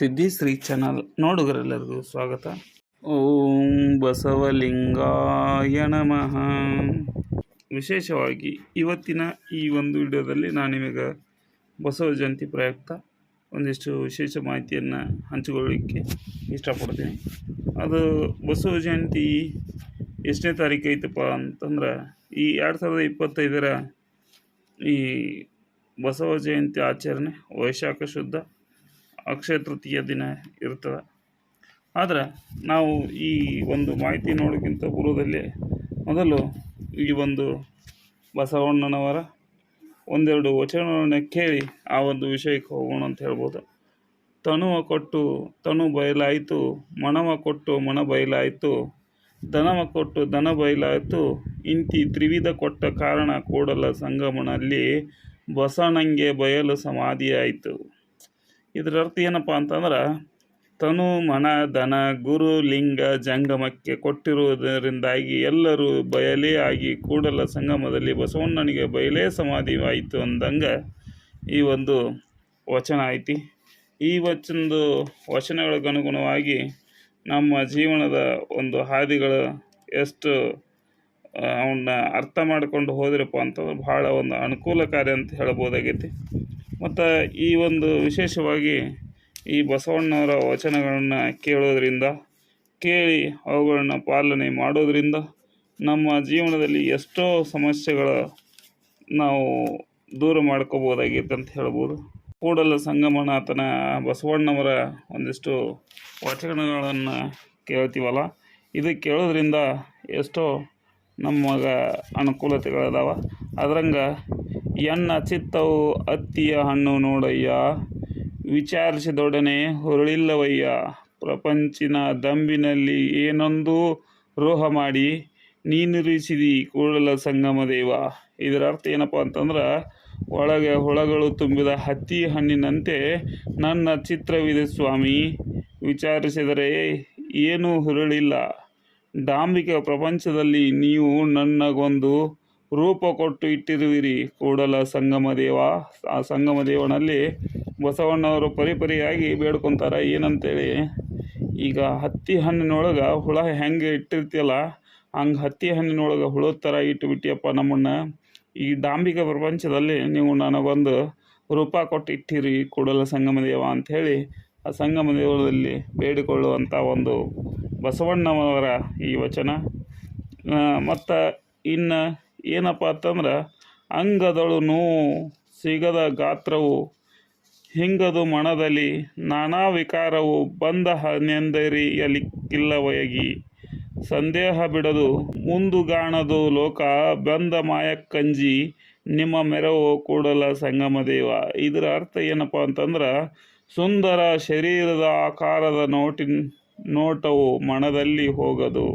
ಸಿದ್ಧಿ ಶ್ರೀ ಚಾನಲ್ ನೋಡುಗರೆಲ್ಲರಿಗೂ ಸ್ವಾಗತ. ಓಂ ಬಸವಲಿಂಗಾಯ ನಮಃ. ವಿಶೇಷವಾಗಿ ಇವತ್ತಿನ ಈ ಒಂದು ವಿಡಿಯೋದಲ್ಲಿ ನಾನು ನಿಮಗೆ ಬಸವ ಜಯಂತಿ ಪ್ರಯುಕ್ತ ಒಂದಿಷ್ಟು ವಿಶೇಷ ಮಾಹಿತಿಯನ್ನು ಹಂಚಿಕೊಳ್ಳಿಕ್ಕೆ ಇಷ್ಟಪಡ್ತೀನಿ. ಅದು ಬಸವ ಜಯಂತಿ ಎಷ್ಟನೇ ತಾರೀಕು ಐತಪ್ಪ ಅಂತಂದ್ರೆ ಈ ಎರಡು ಸಾವಿರದ ಇಪ್ಪತ್ತೈದರ ಈ ಬಸವ ಜಯಂತಿ ಆಚರಣೆ ವೈಶಾಖ ಶುದ್ಧ ಅಕ್ಷಯ ತೃತೀಯ ದಿನ ಇರ್ತದೆ. ಆದರೆ ನಾವು ಈ ಒಂದು ಮಾಹಿತಿ ನೋಡೋಕ್ಕಿಂತ ಪೂರ್ವದಲ್ಲಿ ಮೊದಲು ಈ ಒಂದು ಬಸವಣ್ಣನವರ ಒಂದೆರಡು ವಚನಗಳನ್ನು ಕೇಳಿ ಆ ಒಂದು ವಿಷಯಕ್ಕೆ ಹೋಗೋಣ ಅಂತ ಹೇಳ್ಬೋದು. ತನುವ ಕೊಟ್ಟು ತನು ಬಯಲಾಯಿತು, ಮಣವ ಕೊಟ್ಟು ಮಣ ಬಯಲಾಯಿತು, ದನವ ಕೊಟ್ಟು ದನ ಬಯಲಾಯಿತು, ಇಂತಿ ತ್ರಿವಿಧ ಕೊಟ್ಟ ಕಾರಣ ಕೂಡಲ ಸಂಗಮನಲ್ಲಿ ಬಸವಣ್ಣಂಗೆ ಬಯಲು ಸಮಾಧಿಯಾಯಿತು. ಇದರ ಅರ್ಥ ಏನಪ್ಪ ಅಂತಂದ್ರೆ, ತನು, ಮನ ದನ ಗುರು, ಲಿಂಗ, ಜಂಗಮಕ್ಕೆ ಕೊಟ್ಟಿರುವುದರಿಂದಾಗಿ ಎಲ್ಲರೂ ಬಯಲೇ ಆಗಿ ಕೂಡಲ ಸಂಗಮದಲ್ಲಿ ಬಸವಣ್ಣನಿಗೆ ಬಯಲೇ ಸಮಾಧಿವಾಯಿತು ಅಂದಂಗೆ ಈ ಒಂದು ವಚನ ಐತಿ. ಈ ವಚನದ ವಚನಗಳಿಗನುಗುಣವಾಗಿ ನಮ್ಮ ಜೀವನದ ಒಂದು ಹಾದಿಗಳು ಎಷ್ಟು ಅವನ್ನ ಅರ್ಥ ಮಾಡ್ಕೊಂಡು ಹೋದ್ರಪ್ಪ ಅಂತಂದ್ರೆ ಭಾಳ ಒಂದು ಅನುಕೂಲಕಾರಿ ಅಂತ ಹೇಳ್ಬೋದಾಗೈತಿ. ಮತ್ತು ಈ ಒಂದು ವಿಶೇಷವಾಗಿ ಈ ಬಸವಣ್ಣವರ ವಚನಗಳನ್ನು ಕೇಳೋದ್ರಿಂದ, ಕೇಳಿ ಅವುಗಳನ್ನ ಪಾಲನೆ ಮಾಡೋದರಿಂದ ನಮ್ಮ ಜೀವನದಲ್ಲಿ ಎಷ್ಟೋ ಸಮಸ್ಯೆಗಳ ನಾವು ದೂರ ಮಾಡ್ಕೋಬೋದಾಗಿತ್ತು ಅಂತ ಹೇಳ್ಬೋದು. ಕೂಡಲ ಸಂಗಮನಾಥನ ಬಸವಣ್ಣವರ ಒಂದಿಷ್ಟು ವಚನಗಳನ್ನು ಕೇಳ್ತೀವಲ್ಲ, ಇದು ಕೇಳೋದ್ರಿಂದ ಎಷ್ಟೋ ನಮಗ ಅನುಕೂಲತೆಗಳದಾವ. ಅದ್ರಂಗೆ ಎಣ್ಣ ಚಿತ್ತವು ಅತ್ತಿಯ ಹಣ್ಣು ನೋಡಯ್ಯ, ವಿಚಾರಿಸಿದೊಡನೆ ಹೊರಳಿಲ್ಲವಯ್ಯ. ಪ್ರಪಂಚಿನ ದಂಬಿನಲ್ಲಿ ಏನೊಂದು ರೋಹ ಮಾಡಿ ನೀನಿರಿಸಿದಿ ಕೂಡಲ ಸಂಗಮ ದೇವ. ಇದರ ಅರ್ಥ ಏನಪ್ಪ ಅಂತಂದ್ರೆ, ಒಳಗೆ ಹುಳಗಳು ತುಂಬಿದ ಹತ್ತಿ ಹಣ್ಣಿನಂತೆ ನನ್ನ ಚಿತ್ರವಿದೆ ಸ್ವಾಮಿ. ವಿಚಾರಿಸಿದರೆ ಏನೂ ಹುರುಳಿಲ್ಲ. ಡಾಂಬಿಕ ಪ್ರಪಂಚದಲ್ಲಿ ನೀವು ನನ್ನಗೊಂದು ರೂಪ ಕೊಟ್ಟು ಇಟ್ಟಿರುವಿರಿ. ಕೂಡಲ ಸಂಗಮ ದೇವ, ಆ ಸಂಗಮ ದೇವನಲ್ಲಿ ಬಸವಣ್ಣವರು ಪರಿಪರಿಯಾಗಿ ಬೇಡ್ಕೊತಾರೆ, ಏನಂತೇಳಿ? ಈಗ ಹತ್ತಿ ಹಣ್ಣಿನೊಳಗೆ ಹುಳ ಹೆಂಗೆ ಇಟ್ಟಿರ್ತೀಯಲ್ಲ, ಹಂಗೆ ಹತ್ತಿ ಹಣ್ಣಿನೊಳಗೆ ಹುಳ ಥರ ಇಟ್ಟುಬಿಟ್ಟಿಯಪ್ಪ ನಮ್ಮನ್ನು. ಈ ಡಾಂಬಿಕ ಪ್ರಪಂಚದಲ್ಲಿ ನೀವು ನನಗೊಂದು ರೂಪ ಕೊಟ್ಟು ಇಟ್ಟಿರಿ, ಕೂಡಲ ಸಂಗಮ ದೇವ ಅಂಥೇಳಿ ಆ ಸಂಗಮ ದೇವರಲ್ಲಿ ಬೇಡಿಕೊಳ್ಳುವಂಥ ಒಂದು ಬಸವಣ್ಣವರ ಈ ವಚನ. ಮತ್ತು ಇನ್ನು ಏನಪ್ಪ ಅಂತಂದ್ರೆ, ಅಂಗದಳು ನೋವು ಸಿಗದ ಗಾತ್ರವು, ಹಿಂಗದು ಮಣದಲ್ಲಿ ನಾನಾ ವಿಕಾರವು ಬಂದ ನೆಂದರಿಯಲಿಕ್ಕಿಲ್ಲವಯಗಿ ಸಂದೇಹ ಬಿಡದು ಮುಂದುಗಾಣದು ಲೋಕ, ಬಂದ ಮಾಯಕ್ಕಂಜಿ ನಿಮ್ಮ ಮೆರವು ಕೂಡಲ ಸಂಗಮ ದೇವ. ಇದರ ಅರ್ಥ ಏನಪ್ಪ ಅಂತಂದ್ರೆ, ಸುಂದರ ಶರೀರದ ಆಕಾರದ ನೋಟಿನ ನೋಟವು ಮನದಲ್ಲಿ ಹೋಗದು.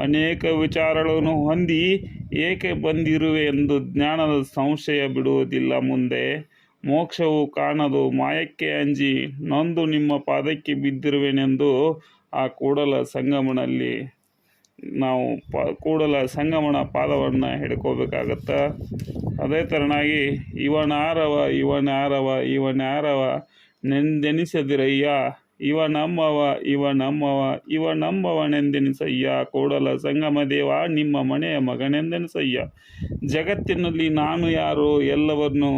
ಅನೇಕ ವಿಚಾರಗಳನ್ನು ಹೊಂದಿ ಏಕೆ ಬಂದಿರುವೆ ಎಂದು ಜ್ಞಾನದ ಸಂಶಯ ಬಿಡುವುದಿಲ್ಲ ಮುಂದೆ. ಮೋಕ್ಷವು ಕಾಣದು. ಮಾಯಕ್ಕೆ ಅಂಜಿ, ನೊಂದು ನಿಮ್ಮ ಪಾದಕ್ಕೆ ಬಿದ್ದಿರುವೆನೆಂದು ಆ ಕೂಡಲ ಸಂಗಮನಲ್ಲಿ ನಾವು ಪ, ಕೂಡಲ ಸಂಗಮನ ಪಾದವನ್ನು ಹಿಡ್ಕೋಬೇಕಾಗತ್ತೆ? ಅದೇ ಥರನಾಗಿ ಇವನಾರವ ಇವನಾರವ ಇವನಾರವ, ನೆಂದೆನಿಸದಿರಯ್ಯ? ಇವ ನಮ್ಮವ ಇವ ನಮ್ಮವ, ಇವ ನಮ್ಮವನೆಂದೆನಿಸಯ್ಯ. ಕೋಡಲ ಸಂಗಮ ದೇವ, ನಿಮ್ಮ ಮನೆಯ ಮಗನೆಂದೆನಿಸಯ್ಯ. ಜಗತ್ತಿನಲ್ಲಿ ನಾನು ಯಾರು ಎಲ್ಲವನ್ನು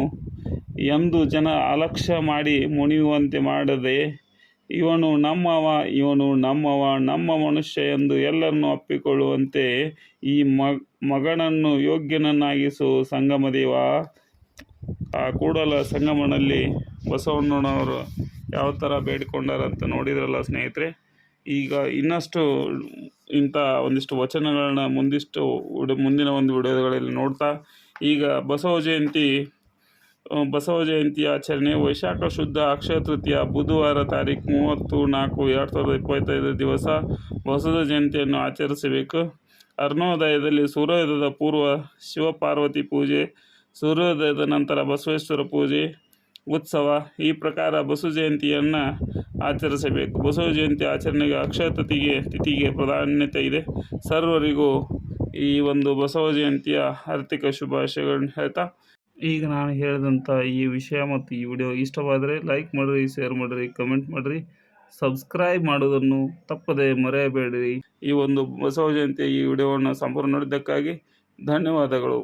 ಎಂದು ಜನ ಅಲಕ್ಷ್ಯ ಮಾಡಿ ಮುಣಿಯುವಂತೆ ಮಾಡದೆ, ಇವನು ನಮ್ಮವ ಇವನು ನಮ್ಮವ, ನಮ್ಮ ಮನುಷ್ಯ ಎಂದು ಎಲ್ಲರನ್ನು ಅಪ್ಪಿಕೊಳ್ಳುವಂತೆ ಈ ಮಗನನ್ನು ಯೋಗ್ಯನನ್ನಾಗಿಸು ಸಂಗಮದೇವ ಆ ಕೂಡಲ ಸಂಗಮನಲ್ಲಿ ಬಸವಣ್ಣನವರು ಯಾವ ಥರ ಬೇಡ್ಕೊಂಡಾರಂತ ನೋಡಿದ್ರಲ್ಲ ಸ್ನೇಹಿತರೆ? ಈಗ ಇನ್ನಷ್ಟು ಇಂಥ ಒಂದಿಷ್ಟು ವಚನಗಳನ್ನ ಮುಂದಿಷ್ಟು ಮುಂದಿನ ಒಂದು ವಿಡಿಯೋಗಳಲ್ಲಿ ನೋಡ್ತಾ, ಈಗ ಬಸವ ಜಯಂತಿ ಬಸವ ಜಯಂತಿ ಆಚರಣೆ ವೈಶಾಖ ಶುದ್ಧ ಅಕ್ಷಯ ತೃತೀಯ ಬುಧವಾರ ತಾರೀಕು ಮೂವತ್ತು ನಾಲ್ಕು ಎರಡು ಸಾವಿರದ ಇಪ್ಪತ್ತೈದು ದಿವಸ ಬಸವ ಜಯಂತಿಯನ್ನು ಆಚರಿಸಬೇಕು. ಅರ್ಣೋದಯದಲ್ಲಿ ಸೂರ್ಯೋದಯದ ಪೂರ್ವ ಶಿವಪಾರ್ವತಿ ಪೂಜೆ, ಸೂರ್ಯೋದಯದ ನಂತರ ಬಸವೇಶ್ವರ ಪೂಜೆ ಉತ್ಸವ ಈ ಪ್ರಕಾರ ಬಸವ ಜಯಂತಿಯನ್ನು ಆಚರಿಸಬೇಕು. ಬಸವ ಜಯಂತಿ ಆಚರಣೆಗೆ ಅಕ್ಷಯ ತಿಥಿಗೆ ತಿಥಿಗೆ ಪ್ರಾಧಾನ್ಯತೆ ಇದೆ. ಸರ್ವರಿಗೂ ಈ ಒಂದು ಬಸವ ಜಯಂತಿಯ ಆರ್ಥಿಕ ಶುಭಾಶಯಗಳನ್ನು ಹೇಳ್ತಾ, ಈಗ ನಾನು ಹೇಳಿದಂಥ ಈ ವಿಷಯ ಮತ್ತು ಈ ವಿಡಿಯೋ ಇಷ್ಟವಾದರೆ ಲೈಕ್ ಮಾಡಿರಿ, ಶೇರ್ ಮಾಡಿರಿ, ಕಮೆಂಟ್ ಮಾಡಿರಿ. ಸಬ್ಸ್ಕ್ರೈಬ್ ಮಾಡೋದನ್ನು ತಪ್ಪದೆ ಮರೆಯಬೇಡಿರಿ ಈ ಒಂದು ಬಸವ ಜಯಂತಿಯ ಈ ವಿಡಿಯೋವನ್ನು ಸಂಪೂರ್ಣ ನೋಡಿದ್ದಕ್ಕಾಗಿ ಧನ್ಯವಾದಗಳು.